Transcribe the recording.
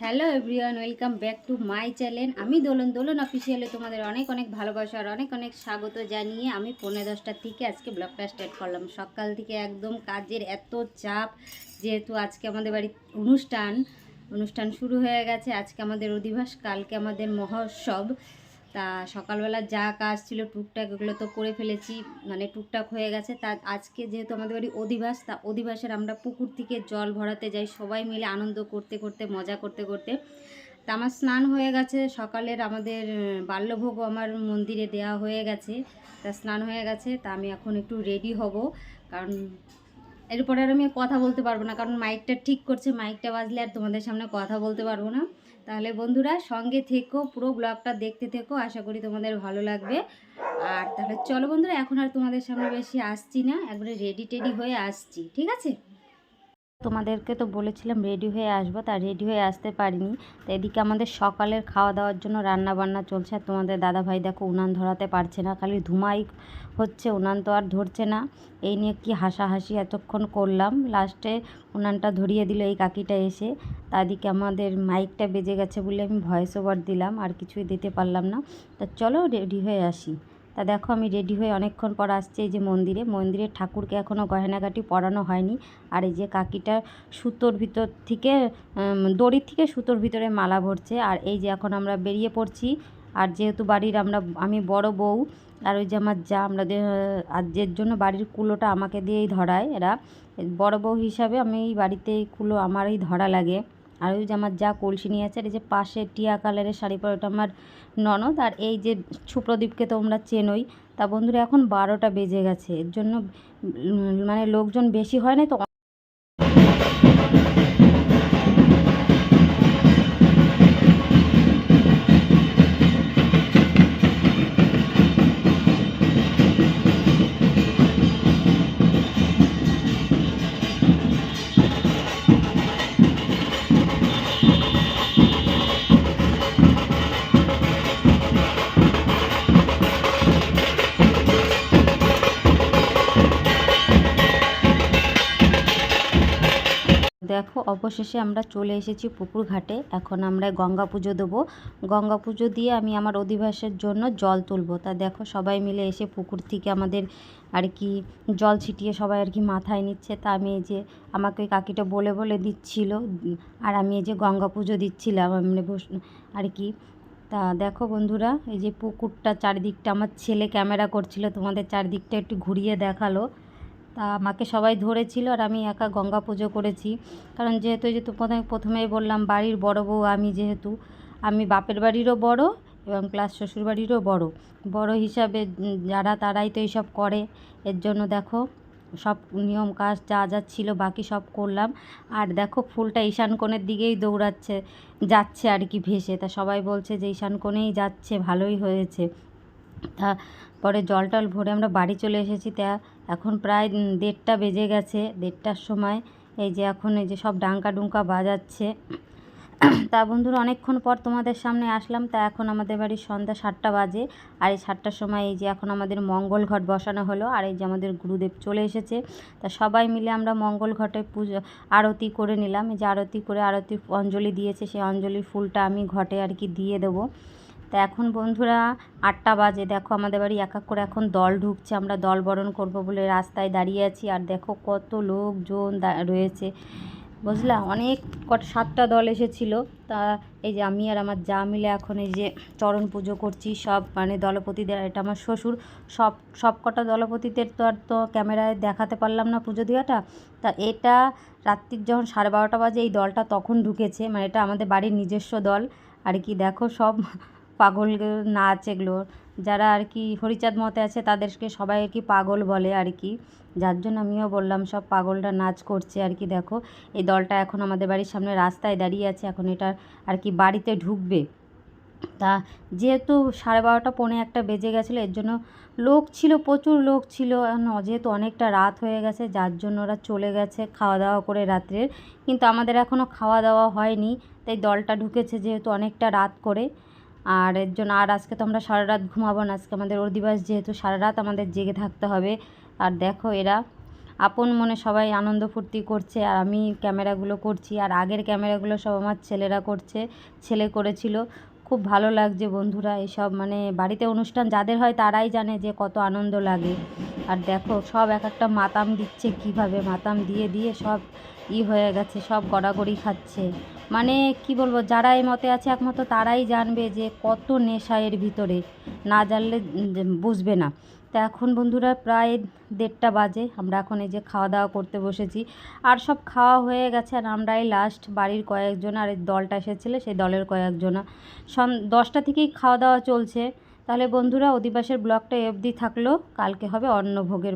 Hello everyone, welcome back to my channel. আমি দোলন। দোলন অফিসিয়ালে তোমাদের অনেক অনেক ভালোবাসা আর অনেক অনেক স্বাগত জানিয়ে আমি পৌনে দশটার থেকে আজকে ব্লগটা স্টার্ট করলাম। সকাল থেকে একদম কাজের এত চাপ, যেহেতু আজকে আমাদের বাড়ির অনুষ্ঠান অনুষ্ঠান শুরু হয়ে গেছে। আজকে আমাদের অধিবাস, কালকে আমাদের মহোৎসব। তা সকালবেলা যা কাজ ছিল টুকটাক ওগুলো তো করে ফেলেছি মানে টুকটাক হয়ে গেছে। তা আজকে যেহেতু আমাদের বাড়ি অধিবাস, তা অধিবাসের আমরা পুকুর থেকে জল ভরাতে যাই, সবাই মিলে আনন্দ করতে করতে, মজা করতে করতে। তা আমার স্নান হয়ে গেছে, সকালের আমাদের বাল্যভোগও আমার মন্দিরে দেওয়া হয়ে গেছে। তা স্নান হয়ে গেছে, তা আমি এখন একটু রেডি হব। কারণ এরপরে আর আমি কথা বলতে পারব না, কারণ মাইকটা ঠিক করছে মাইকটা বাজলে আর তোমাদের সামনে কথা বলতে পারব না। তাহলে বন্ধুরা সঙ্গে থেকো, পুরো ব্লগটা দেখতে থেকো, আশা করি তোমাদের ভালো লাগবে। আর তাহলে চলো বন্ধুরা, এখন আর তোমাদের সামনে বেশি আসছি না, একবারে রেডি টেডি হয়ে আসছি, ঠিক আছে? তোমাদেরকে তো বলেছিলাম রেডি হয়ে আসব, তা রেডি হয়ে আসতে পারিনি। তো এদিকে আমাদের সকালের খাওয়া দাওয়ার জন্য রান্না বান্না চলছে, আর তোমাদের দাদা ভাই দেখো উনান ধরাতে পারছে না, খালি ধুমাই হচ্ছে, উনান তো আর ধরছে না। এই নিয়ে কি হাসাহাসি এতক্ষণ করলাম, লাস্টে উনানটা ধরিয়ে দিল এই কাকিটা এসে। তাদিকে আমাদের মাইকটা বেজে গেছে বলে আমি ভয়েস ওভার দিলাম, আর কিছুই দিতে পারলাম না। তা চলো রেডি হয়ে আসি। তা দেখো আমি রেডি হয়ে অনেকক্ষণ পর আসছি এই যে মন্দিরে। মন্দিরের ঠাকুরকে এখনও গয়নাগাটি পরানো হয়নি। আর এই যে কাকিটা সুতোর ভিতর থেকে দড়ির থেকে সুতোর ভিতরে মালা ভরছে। আর এই যে এখন আমরা বেরিয়ে পড়ছি। আর যেহেতু বাড়ির আমরা, আমি বড় বউ, আর ওই যে আমার যা আমাদের যে জন্য বাড়ির কুলোটা আমাকে দিয়েই ধরায় এরা। বড় বউ হিসাবে আমি এই বাড়িতে এই কুলো আমারই ধরা লাগে। আর ওই যে আমার যা কলসি নিয়ে আছে, আর এই যে পাশে টিয়া কালারের শাড়ি পরে, ওটা আমার ননদ। আর এই যে সুপ্রদীপকে তোমরা চেনোই, তা বন্ধুরা এখন বারোটা বেজে গেছে। এর জন্য মানে লোকজন বেশি হয় না তো দেখো, অবশেষে আমরা চলে এসেছি পুকুর ঘাটে। এখন আমরা গঙ্গা পুজো দেবো। গঙ্গা পুজো দিয়ে আমি আমার অধিবাসের জন্য জল তুলবো। তা দেখো, সবাই মিলে এসে পুকুর থেকে আমাদের আর কি জল ছিটিয়ে সবাই আর কি মাথায় নিচ্ছে। তা আমি এই যে আমাকে ওই কাকিটা বলে বলে দিচ্ছিল। আর আমি এই যে গঙ্গা পুজো দিচ্ছিলাম মানে আর কি। তা দেখো বন্ধুরা, এই যে পুকুরটা চারিদিকটা আমার ছেলে ক্যামেরা করছিল। তোমাদের চারিদিকটা একটু ঘুরিয়ে দেখাল। তা আমাকে সবাই ধরেছিল আর আমি একা গঙ্গা পুজো করেছি। কারণ যেহেতু যেহেতু প্রথমে, প্রথমেই বললাম বাড়ির বড় বউ আমি যেহেতু, আমি বাপের বাড়িরও বড় এবং প্লাস শ্বশুরবাড়িরও বড়। বড় হিসাবে যারা তারাই তো এইসব করে। এর জন্য দেখো সব নিয়ম কাজ যা যা ছিল বাকি সব করলাম। আর দেখো ফুলটা ঈশান কোণের দিকেই দৌড়াচ্ছে, যাচ্ছে আর কি ভেসে। তা সবাই বলছে যে ঈশান কোণেই যাচ্ছে, ভালোই হয়েছে। তা পরে জল টল ভরে আমরা বাড়ি চলে এসেছি। তা এখন প্রায় দেড়টা বেজে গেছে, দেড়টার সময়। এই যে এখন এই যে সব ডাঙ্কা ডুঙ্কা বাজাচ্ছে। তা বন্ধুরা, অনেকক্ষণ পর তোমাদের সামনে আসলাম। তা এখন আমাদের বাড়ির সন্ধ্যা সাতটা বাজে। আর এই সাতটার সময় এই যে এখন আমাদের মঙ্গল ঘট বসানো হলো। আর এই যে আমাদের গুরুদেব চলে এসেছে। তা সবাই মিলে আমরা মঙ্গল ঘটে পুজো, আরতি করে নিলাম। এই যে আরতি করে আরতি অঞ্জলি দিয়েছে। সেই অঞ্জলির ফুলটা আমি ঘটে আর কি দিয়ে দেবো। তা এখন বন্ধুরা আটটা বাজে। দেখো আমাদের বাড়ি এক এক করে এখন দল ঢুকছে। আমরা দল বরণ করব বলে রাস্তায় দাঁড়িয়ে আছি। আর দেখো কত লোকজন রয়েছে। বুঝলা? অনেক কট, সাতটা দল এসেছিল। তা এই যে আমি আর আমার যা মিলে এখন এই যে চরণ পুজো করছি, সব মানে দলপতিদের, এটা আমার শ্বশুর। সব সব কটা দলপতিদের তো আর তো ক্যামেরায় দেখাতে পারলাম না পুজো দেওয়াটা। তা এটা রাত্রির যখন সাড়ে বারোটা বাজে এই দলটা তখন ঢুকেছে। মানে এটা আমাদের বাড়ির নিজস্ব দল। আর কি দেখো সব পাগল নাচ এগুলো, যারা আর কি হরিচাঁদ মতে আছে তাদেরকে সবাই আর কি পাগল বলে আর কি। যার জন্য আমিও বললাম, সব পাগলরা নাচ করছে আর কি, দেখো। এই দলটা এখন আমাদের বাড়ির সামনে রাস্তায় দাঁড়িয়ে আছে, এখন এটা আর কি বাড়িতে ঢুকবে। তা যেহেতু সাড়ে বারোটা পৌনে একটা বেজে গেছিল, এর জন্য লোক ছিল, প্রচুর লোক ছিল যেহেতু অনেকটা রাত হয়ে গেছে, যার জন্য ওরা চলে গেছে খাওয়া দাওয়া করে রাত্রের কিন্তু আমাদের এখনও খাওয়া দাওয়া হয়নি, তাই দলটা ঢুকেছে যেহেতু অনেকটা রাত করে। আর এর জন্য আর আজকে তো আমরা সারা রাত ঘুমাবো না, আজকে আমাদের অধিবাস যেহেতু সারা রাত আমাদের জেগে থাকতে হবে। আর দেখো এরা, আপন মনে সবাই আনন্দ ফুর্তি করছে, আর আমি ক্যামেরাগুলো করছি, আর আগের ক্যামেরাগুলো সব আমার ছেলেরা করছে, ছেলে করেছিল। খুব ভালো লাগছে বন্ধুরা এসব মানে বাড়িতে অনুষ্ঠান যাদের হয় তারাই জানে যে কত আনন্দ লাগে। আর দেখো সব এক একটা মাতাম দিচ্ছে কীভাবে, মাতাম দিয়ে দিয়ে সব ই হয়ে গেছে, সব গড়াগড়ি খাচ্ছে। মানে কি বলব, যারা এই মতে আছে একমাত্র তারাই জানবে যে কত নেশা এর ভিতরে। না জানলে বুঝবে না। তো এখন বন্ধুরা প্রায় দেড়টা বাজে, আমরা এখন এই যে খাওয়া দাওয়া করতে বসেছি। আর সব খাওয়া হয়ে গেছে আর আমরাই লাস্ট বাড়ির কয়েকজন আর দলটা এসেছিল, সেই দলের কয়েকজনা। সন, দশটা থেকেই খাওয়া দাওয়া চলছে। তাহলে বন্ধুরা অধিবাসের ব্লগটা অবধি থাকল। কালকে হবে অন্নভোগের